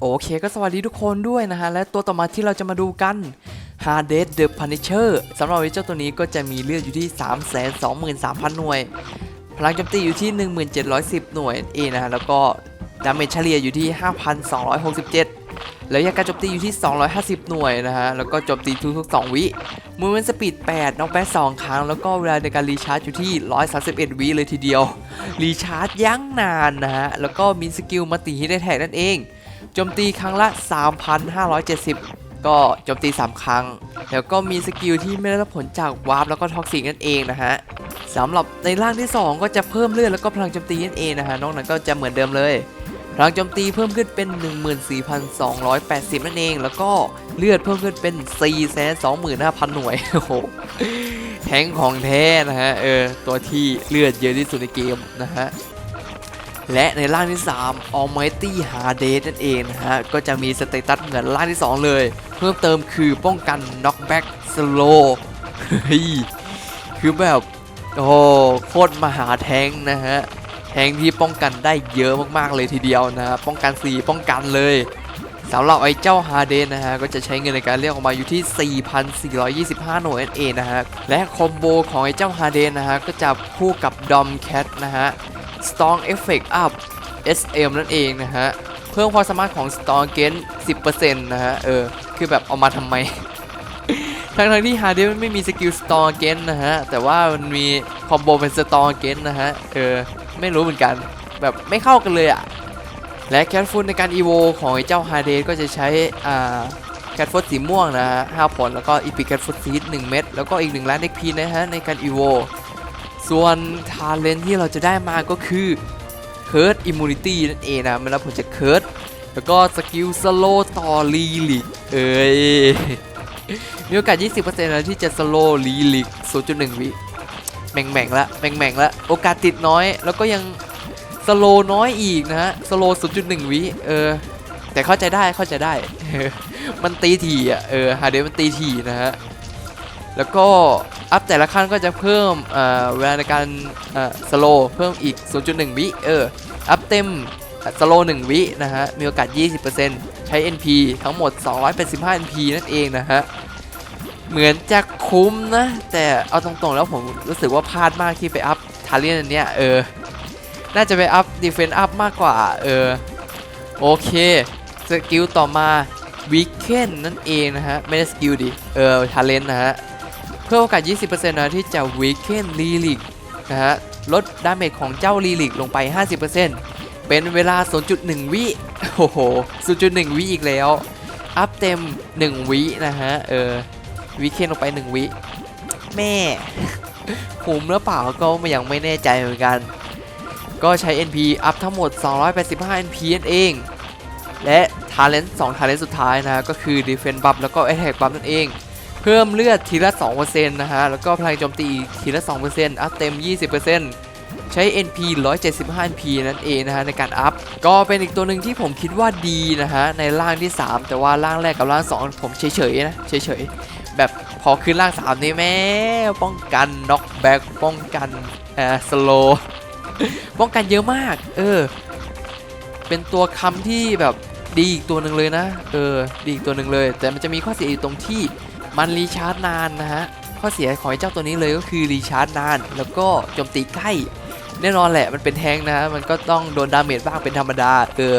โอเคก็สวัสดีทุกคนด้วยนะฮะ และตัวต่อมาที่เราจะมาดูกัน h a r d e s the Punisher สำหรับเจ้าตัวนี้ก็จะมีเลือดอยู่ที่ 323,000 หน่วย พลังโจมตีอยู่ที่ 1710 หน่วยนั่นเองนะฮะ แล้วก็ดาเมจเฉลี่ยอยู่ที่ 5,267 แล้วยาการโจมตีอยู่ที่ 250 หน่วยนะฮะ แล้วก็โจมตีทุกๆ 2 วิมูเมนต์สปีด 8น็อกแบ็ก2ครั้ง แล้วก็เวลาในการรีชาร์จอยู่ที่ 131 วิเลยทีเดียว รีชาร์จยั้งนานนะฮะ แล้วก็มีสกิลมาตีฮิตแท็กนั่นเอง โจมตีครั้งละ 3,570 ก็โจมตี 3 ครั้ง แล้วก็มีสกิลที่ไม่ได้รับผลจากวาร์ปแล้วก็ท็อกซิกนั่นเองนะฮะสำหรับในร่างที่ 2 ก็จะเพิ่มเลือดแล้วก็พลังโจมตีนั่นเองนะฮะนอกนั้นก็จะเหมือนเดิมเลยพลังโจมตีเพิ่มขึ้นเป็น 14,280 นั่นเอง แล้วก็เลือดเพิ่มขึ้นเป็น 425,000 หน่วย โอ้โห แทงของแท้นะฮะ เออ ตัวที่เลือดเยอะที่สุดในเกมนะฮะ และในร่างที่ 3 Almighty Hades นั่นเองนะฮะ ก็จะมีสเตตัสเหมือนร่างที่ 2 เลย เพิ่มเติมคือป้องกัน Knockback Slow เฮ้ย คือแบบ โอ้โคตรมหาแทงนะฮะ แทงที่ป้องกันได้เยอะมากๆเลยทีเดียวนะฮะ ป้องกัน4ป้องกันเลยสำหรับไอ้เจ้าฮาเดนนะฮะ ก็จะใช้เงินในการเรียกออกมาอยู่ที่ 4,425 หน่วยนั่นเองนะฮะ และคอมโบของไอ้เจ้าฮาเดนนะฮะ ก็จะคู่กับดอมแคทนะฮะ Strong Effect Up SM นั่นเองนะฮะ เพิ่มความสามารถของ Strong g a i n 10%นะฮะ เออ คือแบบเอามาทำไม ทั้งทั้งๆที่ฮาเดนไม่มีสกิล Strong g a i n นะฮะ แต่ว่ามันมีคอมโบเป็น Strong g a i n นะฮะ เออ ไม่รู้เหมือนกัน แบบไม่เข้ากันเลยอะและแคทฟูดในการอีโวของเจ้าฮาเดนก็จะใช้อ่าแคทฟูดสีม่วงนะฮะ5ผลแล้วก็อีพิแคทฟูดซีด1เม็ดแล้วก็อีก1ล้าน XP นะฮะในการอีโว ส่วนทาเลนที่เราจะได้มาก็คือเคิร์ดอิมมูนิตี้นั่นเองนะมันรับผลจากเคิร์ดแล้วก็สกิลสโลต่อลีลิกเอ้ยมีโอกาส 20%นะที่จะสโลลีลิก0.1 วิแม่งแม่งละแม่งแม่งละโอกาสติดน้อย แล้วก็ยังสโลน้อยอีกนะฮะสโล0.1 วิเออ แต่เข้าใจได้เข้าใจได้ มันตีถี่อะเออฮาเดมันตีถี่นะฮะ แล้วก็อัพแต่ละขั้นก็จะเพิ่มเวลาในการสโลเพิ่มอีก 0.1 วิเอออัพเต็มสโล1วินะฮะ มีโอกาส 20%ใช้ NP ทั้งหมด 285 NP นั่นเองนะฮะ เหมือนจะคุ้มนะ แต่เอาตรงๆแล้วผมรู้สึกว่าพลาดมากที่ไปอัพทาเลียนอันเนี้ยเออ น่าจะไปอัพดีเฟน s ์อัพมากกว่า เออ โอเค สกิลต่อมาวีเคนนั่นเองนะฮะ ไม่ได้สกิลดิ เออทาเลนนะฮะ เพิ่มโอกาส 20%นะที่จะวีเคนลีลิกนะฮะลดดาเมจของเจ้าลีลิกลงไป 50%เป็นเวลา 0.1 วิโอ้โห 0.1 วิอีกแล้ว อัพเต็ม 1 วินะฮะ เออวีเคนลงไป 1 วิ แม่คุ้มหรือเปล่าก็ยังไม่แน่ใจเหมือนกัน ก็ใช้ NP อัพทั้งหมด 285 NP นั่นเอง และ Talent 2 Talent สุดท้ายนะก็คือ Defense Buff แล้วก็ Attack Buff นั่นเอง พิ่มเลือดทีละ 2%นะฮะ แล้วก็พลังโจมตีอีกทีละ 2%อัพเต็ม 20%ใช้ NP 175 NP นั่นเองนะฮะ ในการอัพ ก็เป็นอีกตัวหนึ่งที่ผมคิดว่าดีนะฮะ ในร่างที่ 3 แต่ว่าร่างแรกกับร่าง 2 ผมเฉยๆนะ เฉยๆ แบบพอขึ้นร่าง 3 นี่แม่ป้องกันน็อกแบ็กป้องกันเอ่อสโลป้องกันเยอะมาก เออ เป็นตัวคำที่แบบดีอีกตัวหนึ่งเลยนะ เออ ดีอีกตัวหนึ่งเลย แต่มันจะมีข้อเสียอยู่ตรงที่ มันรีชาร์จนานนะฮะข้อเสียของไอ้เจ้าตัวนี้เลยก็คือรีชาร์จนาน แล้วก็โจมตีใกล้ แน่นอนแหละมันเป็นแทงนะฮะมันก็ต้องโดนดาเมจบ้างเป็นธรรมดาเออ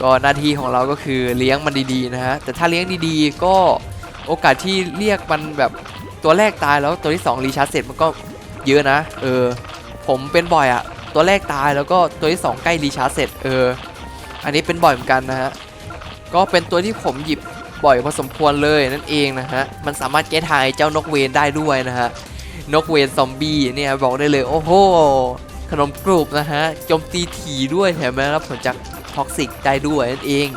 ก็หน้าที่ของเราก็คือเลี้ยงมันดีๆนะฮะแต่ถ้าเลี้ยงดีๆ ก็โอกาสที่เรียกมันแบบตัวแรกตายแล้วตัวที่สองรีชาร์จเสร็จมันก็เยอะนะเออผมเป็นบ่อยอะตัวแรกตายแล้วก็ตัวที่ 2 ใกล้รีชาร์จเสร็จเอออันนี้เป็นบ่อยเหมือนกันนะฮะก็เป็นตัวที่ผมหยิบ บ่อยพอสมควรเลยนั่นเองนะฮะมันสามารถแก้ทายเจ้านกเวนได้ด้วยนะฮะนกเวนซอมบี้เนี่ยบอกได้เลยโอ้โหขนมกรุบนะฮะโจมตีถี่ด้วยแถมได้รับผลจากท็อกซิกได้ด้วยนั่นเอง